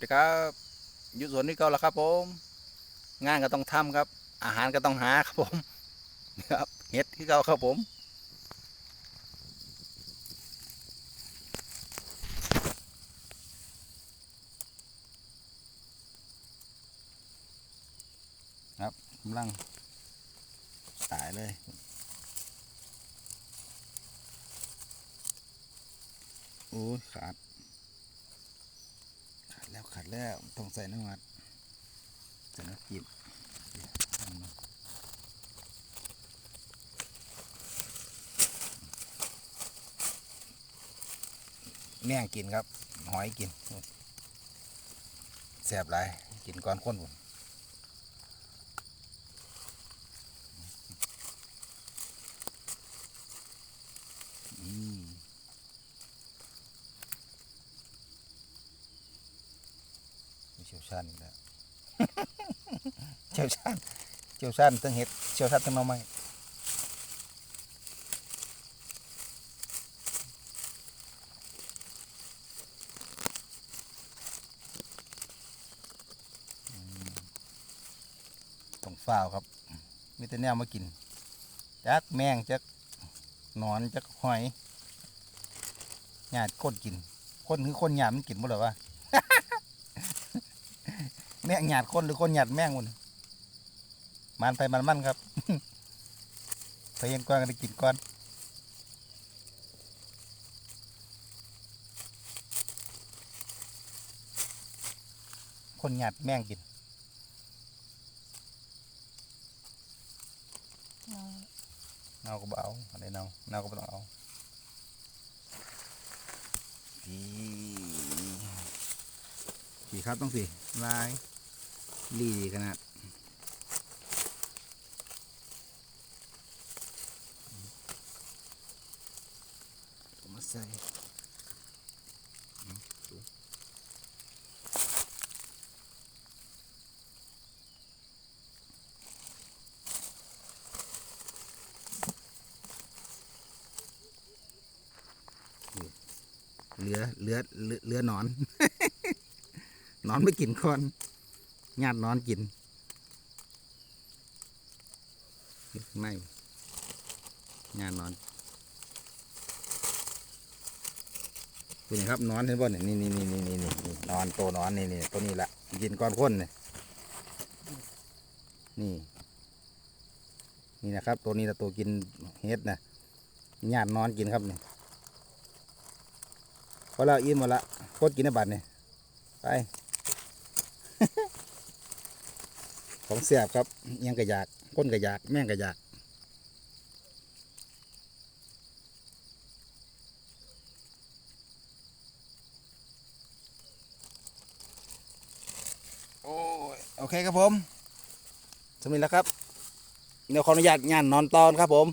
วัสดีครับอยู่สวนนี้ก็แล้วครับ ผม งานก็ต้องทำครับ อาหารก็ต้องหาครับผมครับเห็ดที่เก่าครับผมครับกำลังตายเลยโอ้ยขาด ขาดแล้วต้องใส่น้ำมันใส่น้ำจิ้มเดี๋ยวเอามาแม่งกินครับ หอยกินแสบหลาย กินก้อนข้นผม ชี่ยวชาญอีกแล้วเชี่ยวชาญเชี่ยวชาญทั้งเห็ดเชี่ยวชาญทั้งหน่อไม้ต้องฝ้าวครับ มีแต่แนวมากิน จักแมงจักหนอนจักหอยหยาดคนกิน คนคือคนหยาดมันกินบ่หรอวะ ม่งหยาดคนหรือคนหยาดแม่งมันมันไปมันมันครับไปเห็นก้อนก็ได้กินก้อนคนหยาดแม่งกินเนาก็บ่เอาอะไรเนาเนาก็บ่ต้องเอาดีดีครับต้องสิลายลี ดีขนาดมาใส่เหลือเหลือเหลือเหลือหนอนหนอนไม่กินคอน ญาตินอนกินอยู่ข้านญาติหนอนคุณครับนอนเห็นบ่เนี่ยนี่นี่นี่นี่นี่นี่นอนโตนอนนี่นี่ตัวนี้แหละกินก้อนข้นเนี่ยนี่ นี่นะครับ ตัวนี้ละตัวกินเฮ็ดนะญาตินอนกินครับเนี่ยพอเราอิ่มหมดละโคตรกินในบัตรเนี่ยไป ของเสียบครับยังกระยากก้นกระยากแม่งกระยากโอ้ยโอเคครับผมสมิธแล้วครับเดี๋ยวขออนุญาตงานนอนตอนครับผม